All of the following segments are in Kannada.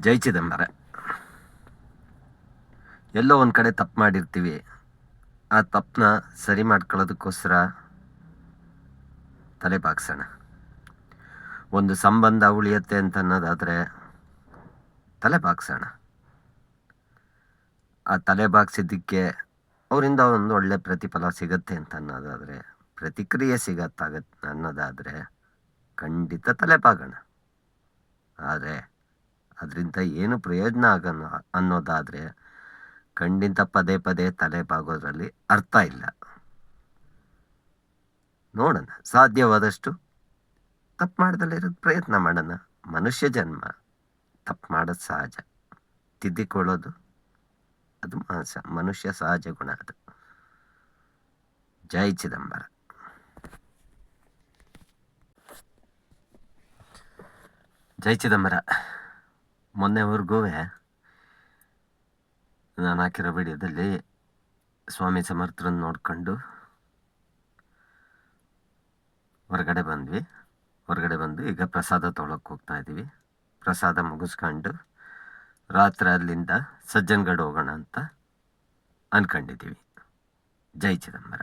ಜೈ ಎಲ್ಲೋ ಒಂದು ಕಡೆ ತಪ್ಪು ಮಾಡಿರ್ತೀವಿ. ಆ ತಪ್ಪನ್ನ ಸರಿ ಮಾಡ್ಕೊಳ್ಳೋದಕ್ಕೋಸ್ಕರ ತಲೆ ಬಾಗ್ಸೋಣ. ಒಂದು ಸಂಬಂಧ ಉಳಿಯತ್ತೆ ಅಂತ ಅನ್ನೋದಾದರೆ ತಲೆ ಬಾಗ್ಸೋಣ. ಆ ತಲೆ ಬಾಗ್ಸಿದ್ದಕ್ಕೆ ಅವರಿಂದ ಒಂದು ಒಳ್ಳೆ ಪ್ರತಿಫಲ ಸಿಗತ್ತೆ ಅಂತ ಅನ್ನೋದಾದರೆ, ಪ್ರತಿಕ್ರಿಯೆ ಸಿಗತ್ತಾಗತ್ತೆ ಅನ್ನೋದಾದರೆ ಖಂಡಿತ ತಲೆ ಬಾಗೋಣ. ಆದರೆ ಅದರಿಂದ ಏನು ಪ್ರಯೋಜನ ಆಗಲ್ಲ ಅನ್ನೋದಾದರೆ ಕಣ್ಣಿಂದ ಪದೇ ಪದೇ ತಲೆ ಬಾಗೋದ್ರಲ್ಲಿ ಅರ್ಥ ಇಲ್ಲ. ನೋಡೋಣ, ಸಾಧ್ಯವಾದಷ್ಟು ತಪ್ಪು ಮಾಡ್ದಲ್ಲೇ ಇರೋದು ಪ್ರಯತ್ನ ಮಾಡೋಣ. ಮನುಷ್ಯ ಜನ್ಮ, ತಪ್ಪು ಮಾಡೋದು ಸಹಜ. ತಿದ್ದಿಕೊಳ್ಳೋದು, ಅದು ಮಾಸ, ಮನುಷ್ಯ ಸಹಜ ಗುಣ ಅದು. ಜೈ ಚಿದಂಬರ. ಜೈ ಚಿದಂಬರ. ಮೊನ್ನೆವರೆಗೂ ನಾನು ಹಾಕಿರೋ ವಿಡಿಯೋದಲ್ಲಿ ಸ್ವಾಮಿ ಸಮರ್ಥರನ್ನು ನೋಡಿಕೊಂಡು ಹೊರಗಡೆ ಬಂದ್ವಿ. ಹೊರಗಡೆ ಬಂದು ಈಗ ಪ್ರಸಾದ ತೊಗೊಳಕ್ಕೆ ಹೋಗ್ತಾ ಇದ್ದೀವಿ ಪ್ರಸಾದ ಮುಗಿಸ್ಕೊಂಡು ರಾತ್ರಿ ಅಲ್ಲಿಂದ ಸಜ್ಜನ್ಗಡ್ ಹೋಗೋಣ ಅಂತ ಅಂದ್ಕೊಂಡಿದ್ದೀವಿ ಜೈ ಚಿದಂಬರ.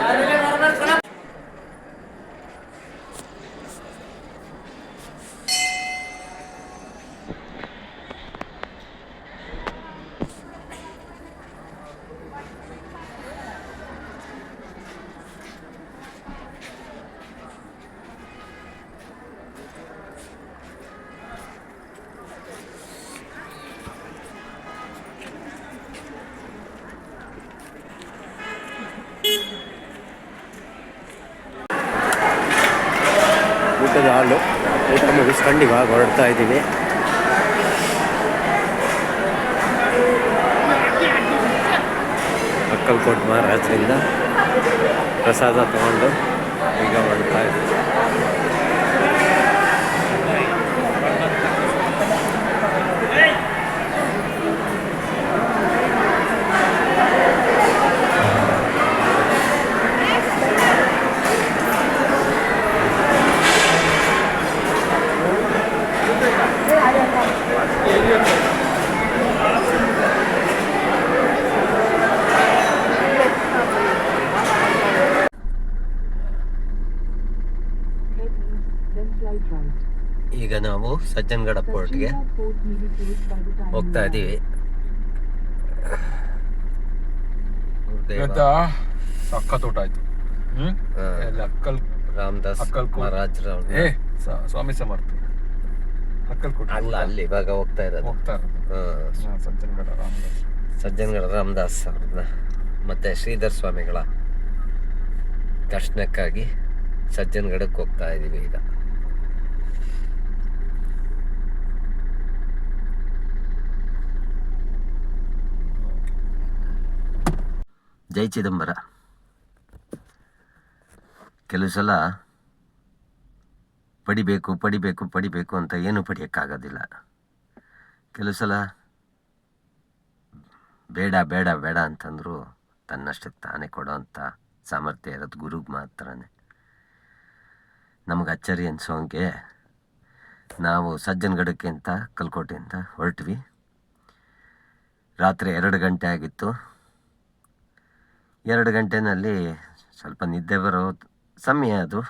나를 ಊಟದ ಹಾಲು ಊಟ ಮುಗಿಸ್ಕೊಂಡು ಇವಾಗ ಹೊರಡ್ತಾ ಇದ್ದೀವಿ. ಅಕ್ಕಲ್ಕೋಟ್ ಮಹಾರಾಜರಿಂದ ಪ್ರಸಾದ ತಗೊಂಡು ಈಗ ಹೊರಡ್ತಾ ಇದ್ದೀವಿ. ಈಗ ನಾವು ಸಜ್ಜನ್ಗಡ ಪೋರ್ಟ್ಗೆ ಹೋಗ್ತಾ ಇದ್ದೀವಿ. ಸಖತ್ ಊಟ ಆಯ್ತು. ಅಕ್ಕಲ್ ರಾಮದಾಸ್ ಅಕ್ಕಲ್ ಮಹಾರಾಜ್ ಏ ಸ್ವಾಮಿ ಸಮರ್ಥ. ಅಕ್ಕಲ್ಕೋಟ್ ಅಲ್ಲ ಅಲ್ಲಿ ಇವಾಗ ಹೋಗ್ತಾ ಇರೋದು. ಹೋಗ್ತಾ ಇರೋದು. ಸಜ್ಜನಗಡ ರಾಮದಾಸ್. ಸಜ್ಜನಗಡ ರಾಮದಾಸ್ ಅವ್ರನ್ನ. ಮತ್ತೆ ಶ್ರೀಧರ್ ಸ್ವಾಮಿಗಳ ದರ್ಶನಕ್ಕಾಗಿ ಸಜ್ಜನ್ಗಡಕ್ಕೆ ಹೋಗ್ತಾ ಇದ್ದೀವಿ ಈಗ. ಜೈ ಚಿದಂಬರ. ಕೆಲವು ಸಲ ಪಡಿಬೇಕು ಪಡಿಬೇಕು ಪಡಿಬೇಕು ಅಂತ ಏನು ಪಡಿಯೋಕ್ಕಾಗೋದಿಲ್ಲ. ಕೆಲವು ಸಲ ಬೇಡ ಬೇಡ ಬೇಡ ಅಂತಂದ್ರು ತನ್ನಷ್ಟಕ್ಕೆ ತಾನೇ ಕೊಡೋವಂಥ ಸಾಮರ್ಥ್ಯ ಇರೋದು ಗುರುಗೆ ಮಾತ್ರನೇ. ನಮಗೆ ಅಚ್ಚರಿ ಅನಿಸೋಂಗೆ ನಾವು ಸಜ್ಜನಗಡಕ್ಕೆ ಅಂತ ಕಲ್ಕೋಟೆ ಅಂತ ಹೊರಟ್ವಿ. ರಾತ್ರಿ ಎರಡು ಗಂಟೆ ಆಗಿತ್ತು. ಎರಡು ಗಂಟೆನಲ್ಲಿ ಸ್ವಲ್ಪ ನಿದ್ದೆ ಬರೋ ಸಮಯ ಅದು.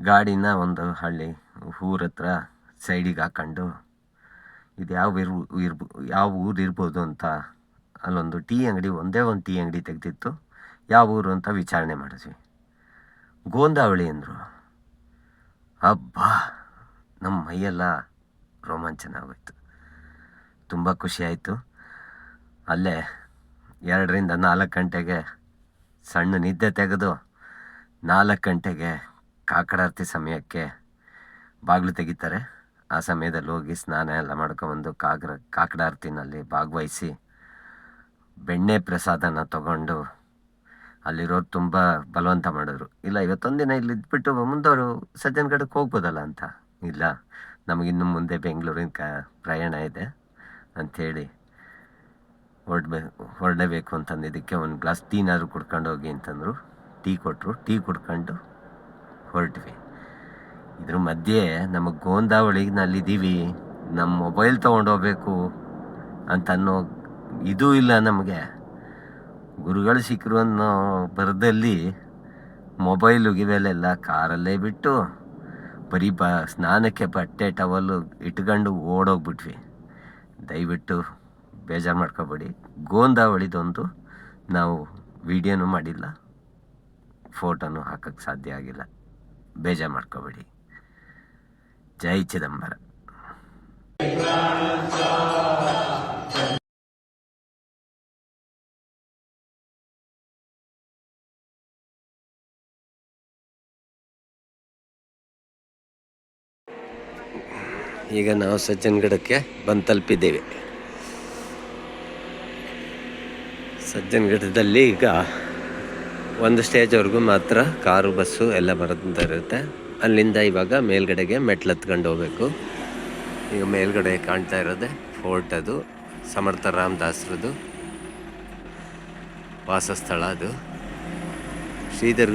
ಗಾಡಿನ ಒಂದು ಹಳ್ಳಿ ಊರ ಹತ್ರ ಸೈಡಿಗೆ ಹಾಕೊಂಡು ಇದು ಯಾವ ಇರ್ ಇರ್ಬೋ, ಯಾವ ಊರು ಇರ್ಬೋದು ಅಂತ ಅಲ್ಲೊಂದು ಟೀ ಅಂಗಡಿ, ಒಂದೇ ಒಂದು ಟೀ ಅಂಗಡಿ ತೆಗೆದಿತ್ತು. ಯಾವ ಊರು ಅಂತ ವಿಚಾರಣೆ ಮಾಡಿದ್ವಿ. ಗೋಂದಾವಳಿ ಅಂದರು. ಅಬ್ಬಾ ನಮ್ಮ ಮೈಯೆಲ್ಲ ರೋಮಾಂಚನ ಆಗೋಯ್ತು. ತುಂಬ ಖುಷಿ ಆಯಿತು. ಅಲ್ಲೇ ಎರಡರಿಂದ ನಾಲ್ಕು ಗಂಟೆಗೆ ಸಣ್ಣ ನಿದ್ದೆ ತೆಗೆದು ನಾಲ್ಕು ಗಂಟೆಗೆ ಕಾಕಡಾರ್ತಿ ಸಮಯಕ್ಕೆ ಬಾಗಿಲು ತೆಗಿತಾರೆ. ಆ ಸಮಯದಲ್ಲಿ ಹೋಗಿ ಸ್ನಾನ ಎಲ್ಲ ಮಾಡ್ಕೊಂಬಂದು ಕಾಗ್ರ, ಕಾಕಡಾರ್ತಿನಲ್ಲಿ ಭಾಗವಹಿಸಿ ಬೆಣ್ಣೆ ಪ್ರಸಾದನ ತಗೊಂಡು ಅಲ್ಲಿರೋರು ತುಂಬ ಬಲವಂತ ಮಾಡಿದ್ರು ಇಲ್ಲ ಇವತ್ತೊಂದಿನ ಇಲ್ಲಿ ಇದ್ಬಿಟ್ಟು ಮುಂದವರು ಸಜ್ಜನಗಡಕ್ಕೆ ಹೋಗ್ಬೋದಲ್ಲ ಅಂತ. ಇಲ್ಲ, ನಮಗಿನ್ನು ಮುಂದೆ ಬೆಂಗಳೂರಿನ ಕ ಪ್ರಯಾಣ ಇದೆ ಅಂಥೇಳಿ ಹೊರಡ್ಬೇಕು ಹೊರಡಬೇಕು ಇದಕ್ಕೆ ಒಂದು ಗ್ಲಾಸ್ ಟೀನಾದರೂ ಕುಡ್ಕೊಂಡು ಹೋಗಿ ಅಂತಂದರು. ಟೀ ಕೊಟ್ಟರು ಟೀ ಕುಡ್ಕೊಂಡು ಹೊರಟ್ವಿ. ಇದ್ರ ಮಧ್ಯೆ ನಮಗೆ ಗೋಂದಾವಳಿನಲ್ಲಿದ್ದೀವಿ. ನಮ್ಮ ಮೊಬೈಲ್ ತೊಗೊಂಡೋಗ್ಬೇಕು ಅನ್ನೋ ಇದೂ ಇಲ್ಲ ನಮಗೆ. ಗುರುಗಳು ಸಿಕ್ಕರು ಅನ್ನೋ ಬರದಲ್ಲಿ ಮೊಬೈಲು ಇವೆಲ್ಲ ಕಾರಲ್ಲೇ ಬಿಟ್ಟು ಬರೀ ಬ, ಸ್ನಾನಕ್ಕೆ ಬಟ್ಟೆ ಟವಲ್ಲು ಇಟ್ಕೊಂಡು ಓಡೋಗ್ಬಿಟ್ವಿ. ದಯವಿಟ್ಟು ಬೇಜಾರು ಮಾಡ್ಕೋಬೇಡಿ. ಗೋಂದಾವಳಿದೊಂದು ನಾವು ವಿಡಿಯೋನೂ ಮಾಡಿಲ್ಲ. ಫೋಟೋನು ಹಾಕಕ್ಕೆ ಸಾಧ್ಯ ಆಗಿಲ್ಲ. ಬೇಜಾರು ಮಾಡ್ಕೋಬೇಡಿ. ಜೈ ಚಿದಂಬರ. ಈಗ ನಾವು ಸಜ್ಜನಗಡಕ್ಕೆ ಬಂದು ತಲುಪಿದ್ದೇವೆ. ಸಜ್ಜನಗಡದಲ್ಲಿ ಈಗ ಒಂದು ಸ್ಟೇಜ್ವರೆಗೂ ಮಾತ್ರ ಕಾರು, ಬಸ್ಸು ಎಲ್ಲ ಬರುತ್ತೆ ಅಲ್ಲಿಂದ ಇವಾಗ ಮೇಲ್ಗಡೆಗೆ ಮೆಟ್ಲು ಹತ್ಕೊಂಡು ಹೋಗ್ಬೇಕು. ಈಗ ಮೇಲ್ಗಡೆ ಕಾಣ್ತಾ ಇರೋದೆ ಫೋರ್ಟ್ ಅದು, ಸಮರ್ಥ ರಾಮದಾಸರದು ವಾಸಸ್ಥಳ ಅದು. ಶ್ರೀಧರ್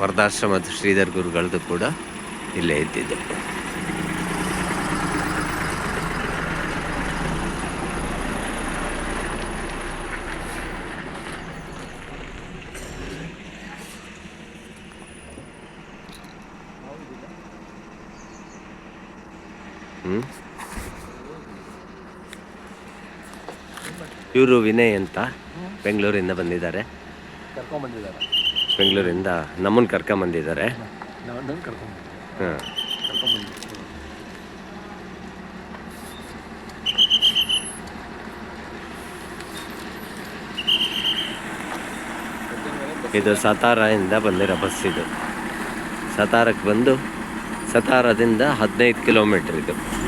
ವರ್ಧಾಶ್ರಮದ ಶ್ರೀಧರ್ ಗುರುಗಳದ್ದು ಕೂಡ ಇಲ್ಲೇ ಇದ್ದಿದ್ದು. ಇವರು ವಿನಯ್ ಅಂತ ಬೆಂಗಳೂರಿಂದ ಬಂದಿದ್ದಾರೆ. ಕರ್ಕೊಂಬಂದಿದ್ದಾರೆ. ಬೆಂಗಳೂರಿಂದ ನಮ್ಮನ್ನು ಕರ್ಕೊಂಬಂದಿದ್ದಾರೆ. ಹಾಂ ಇದು ಸತಾರದಿಂದ ಬಂದಿರೋ ಬಸ್ ಇದು. ಸತಾರಕ್ಕೆ ಬಂದು ಸತಾರದಿಂದ ಹದಿನೈದು ಕಿಲೋಮೀಟ್ರ್ ಇದು.